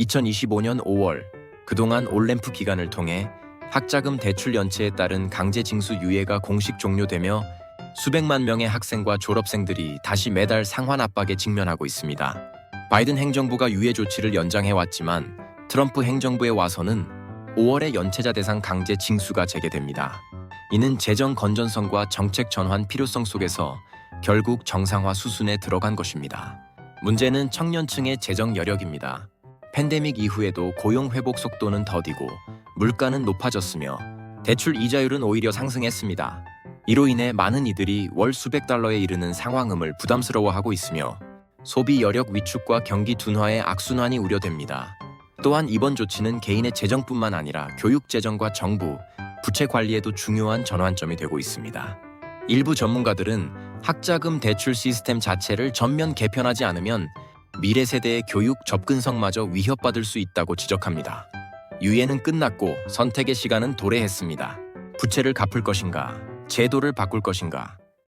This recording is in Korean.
2025년 5월 그동안 올램프 기간을 통해 학자금 대출 연체에 따른 강제 징수 유예가 공식 종료되며 수백만 명의 학생과 졸업생들이 다시 매달 상환 압박에 직면하고 있습니다. 바이든 행정부가 유예 조치를 연장해 왔지만 트럼프 행정부에 와서는 5월에 연체자 대상 강제 징수가 재개됩니다. 이는 재정 건전성과 정책 전환 필요성 속에서 결국 정상화 수순에 들어간 것입니다. 문제는 청년층의 재정 여력입니다. 팬데믹 이후에도 고용 회복 속도는 더디고 물가는 높아졌으며 대출 이자율은 오히려 상승했습니다. 이로 인해 많은 이들이 월 수백 달러에 이르는 상황음을 부담스러워하고 있으며 소비 여력 위축과 경기 둔화의 악순환이 우려됩니다. 또한 이번 조치는 개인의 재정뿐만 아니라 교육 재정과 정부, 부채 관리에도 중요한 전환점이 되고 있습니다. 일부 전문가들은 학자금 대출 시스템 자체를 전면 개편하지 않으면 미래 세대의 교육 접근성마저 위협받을 수 있다고 지적합니다. 유예는 끝났고 선택의 시간은 도래했습니다. 부채를 갚을 것인가, 제도를 바꿀 것인가,